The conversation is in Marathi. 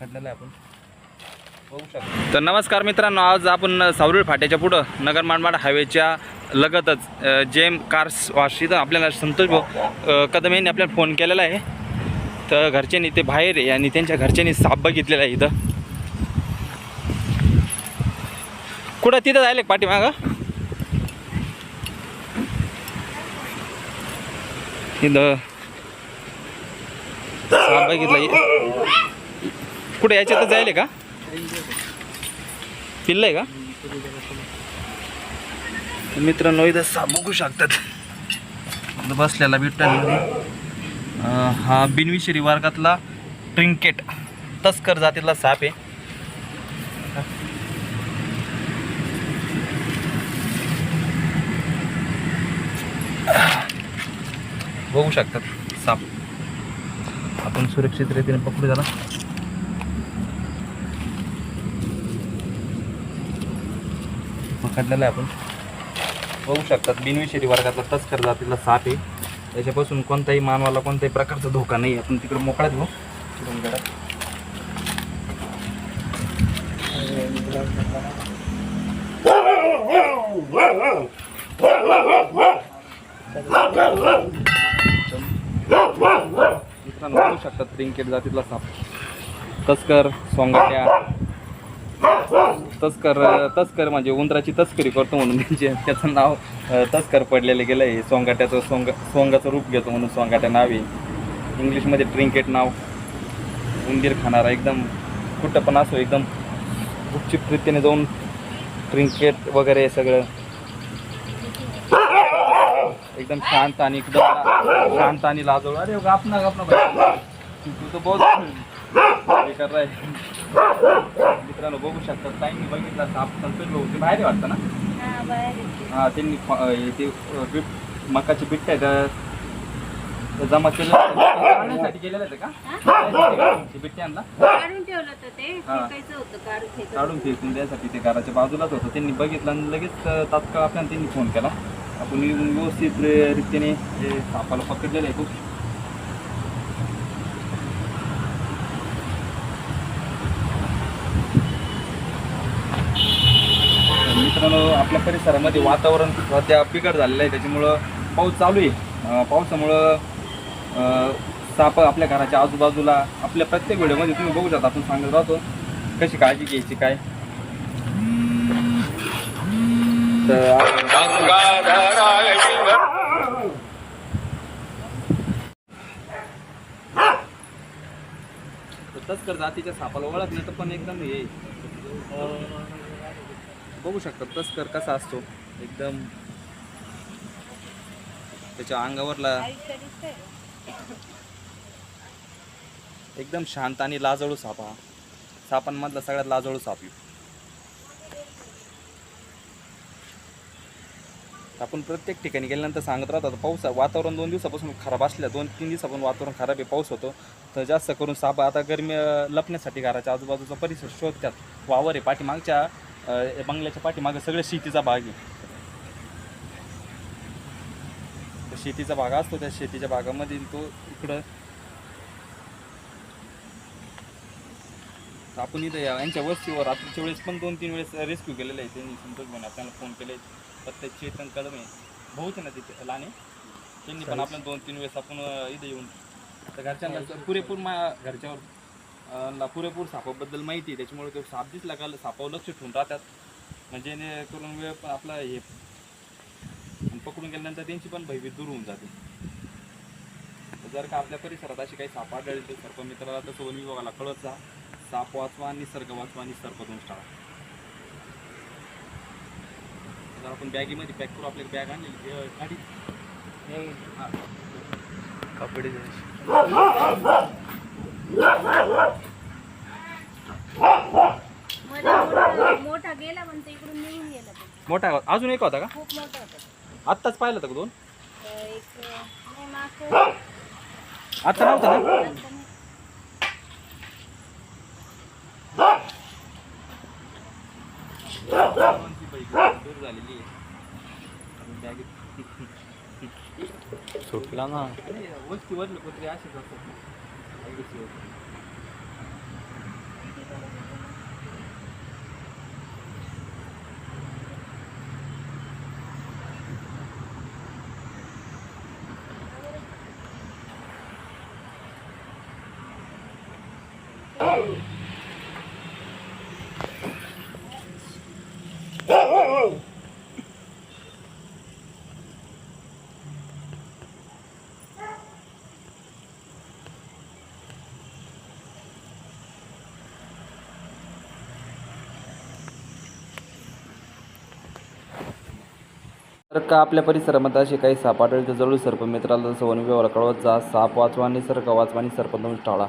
पकडलेला आहे आपण. बघू शकतो. तर नमस्कार मित्रांनो आज आपण सावरूळ फाट्याच्या पुढं नगर मानमाड हायवेच्या लगतच जेम कार्स वॉश इथं आपल्याला संतोष भाऊ कदम यांनी आपल्याला फोन केलेला आहे. तर घरच्यांनी ते बाहेर आहे आणि त्यांच्या घरच्यांनी साप बघितलेला आहे इथं. कुठं तिथं जायला पाठीमागं इथं. साप बघितला कुठे याच्यातच जायले का? पिल्ल आहे का? मित्रांनो इथं साप बघू शकतात. बसलेला बिबट्यांमध्ये हा बिनविशेरी वर्गातला ट्रिंकेट. तस्कर जातीतला साप आहे. बघू शकतात साप. आपण सुरक्षित रीतीने पकडू त्याला. पकडलेला आहे आपण. बघू शकतात बिनविषारी वर्गातला तस्कर जातीला साप आहे. त्याच्यापासून कोणताही मानवाला कोणत्याही प्रकारचा धोका नाही आपण तिकडे मोकळ्यात घेऊ चिरून मित्रांनो बघू शकतात ट्रिंकेट जातीतला साप. तस्कर सोंगाट्या. तस्कर तस्कर म्हणजे उंदराची तस्करी करतो म्हणून त्यांचे त्याचं नाव तस्कर पडलेलं गेलं आहे सोंगाट्याचं सोंग सोंगाचं रूप घेतो म्हणून सोंगाट्या नाव आहे. इंग्लिशमध्ये ट्रिंकेट नाव. उंदीर खाणारा एकदम कुठं पण असो एकदम गुपचूप रीतीने जाऊन ट्रिंकेट वगैरे सगळं. एकदम शांत आणि एकदम शांत आणि लाजवळ. अरे गापना गापना तू तर बहुत कर रहा है मित्रांनो बघू शकतात ताईंनी बघितला साप संतोष भाऊ ते बाहेर आहे वाटतं ना? हा. हा त्यांनी ते बिट मकाचे बिट्ट आहेत अं, ते जमा केले आणण्यासाठी गेलेले आहेत का? ते बिट्ट्यांना काढून ठेवलं होतं ते. फेकायचं होतं काढून फेकायचं काढून फेकून द्यायसाठी ते घराच्या बाजूलाच होतं. त्यांनी बघितलं आणि लगेच तात्काळ आपल्याला त्यांनी फोन केला. आपण व्यवस्थित रीतीने ते सापाला पकडलेलं आहे खूप. मित्रांनो आपल्या परिसरामध्ये वातावरण सध्या बिघड झालेलं आहे. त्याच्यामुळं पाऊस चालू आहे. पावसामुळं साप आपल्या घराच्या आजूबाजूला आपल्या प्रत्येक व्हिडिओमध्ये तुम्ही बघू शकता. आपण सांगत राहतो. कशी काळजी घ्यायची काय? तर तस्कर जातीच्या सापाला ओळखलं तर पण एकदम हे बघू शकता तस्कर कसा असतो. एकदम त्याच्या अंगावरला एकदम शांत आणि लाजळू साप हा. सापांमधला सगळ्यात लाजळू साप आपण प्रत्येक ठिकाणी गेल्यानंतर सांगत राहतो आता पाऊस वातावरण दोन दिवसापासून खराब असल्या दोन तीन दिवसापासून वातावरण खराब आहे पाऊस होतो. तर जास्त करून साप आता गरमी लपण्यासाठी घराच्या आजूबाजूचा परिसर शोधतात. वावर आहे पाठीमागच्या बंगल्याच्या पाठीमागं सगळं शेतीचा भाग आहे. तर शेतीचा भाग असतो त्या शेतीच्या भागामध्ये तो इकडं. आपण इथं या- यांच्या वस्तीवर रात्रीच्या वेळेस पण दोन तीन वेळेस रेस्क्यू केलेलं आहे. त्यांनी संतोष भाऊने आपल्याला फोन केले. प्रत्येक चेतन कदम आहे. भाऊच ना तिथे लाने? त्यांनी पण आपल्याला दोन तीन वेळेस आपण इथं येऊन. तर घरच्यांना पुरेपूर मा घरच्यावर ला पुरेपूर सापाबद्दल माहिती आहे. त्याच्यामुळे तो साप दिसला का सापावर लक्ष ठेवून राहतात. म्हणजे जेणेकरून वेळ पण आपला हे पकडून गेल्यानंतर त्यांची पण भयभीत दूर होऊन जाते. जर का आपल्या परिसरात अशी काही साप आढळली तर सर्प मित्राला तसं वन विभागाला कळत जा. साप वाचवा निसर्ग वाचवा आणि सर्पदंश टाळा. तर आपण बॅगीमध्ये पॅक करू आपली बॅग आणलेली अं, गाडी. कपडे मोठा- गेला म्हणतो इकडून निघून गेला तो. मोठा आहे. अजून एक होता का? खूप मोठा होता आत्ताच पाहिलं होतं का दोन? तर एक नाही मागचं आता नव्हता ना? आता नाही. सुटला ना. वस्तीवरले कुत्रे असेच असतात Oh! तर का आपल्या परिसरामध्ये असे काही साप आढळले? तर जरूर सर्प मित्राला जसं वनविभागाला कळवत जा. साप वाचवा निसर्ग वाचवा आणि सर्पदंश टाळा.